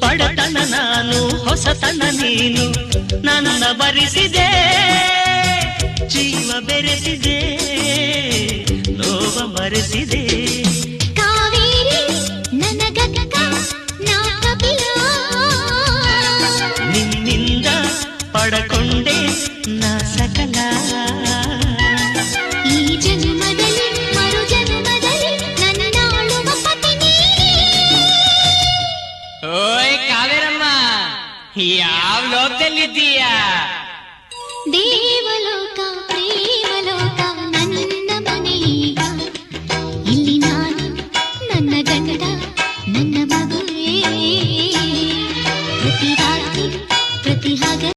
ಪಡತನ ನಾನು ಹೊಸತನ ನೀನು ನನ್ನ ಬರಿಸಿದೆ ಜೀವ ಬೆರೆಸಿದೆ ನೋವ ಮರೆಸಿದೆ. ನಿನ್ನಿಂದ ಪಡಕೊಂಡೆ ಓಯ್ ಕಾವೇರಮ್ಮ, ಯಾವ ಲೋಕದಲ್ಲಿದ್ದೀಯ? ದೇವಲೋಕ, ಪ್ರೇಮಲೋಕ, ನನ್ನ ಮನೆಯ ಇಲ್ಲಿ ನಾನು ನನ್ನ ಗಂಡ, ನನ್ನ ಮಗುವೇ. ಪ್ರತಿ ರಾತ್ರಿ, ಪ್ರತಿ ಹಾಗೆ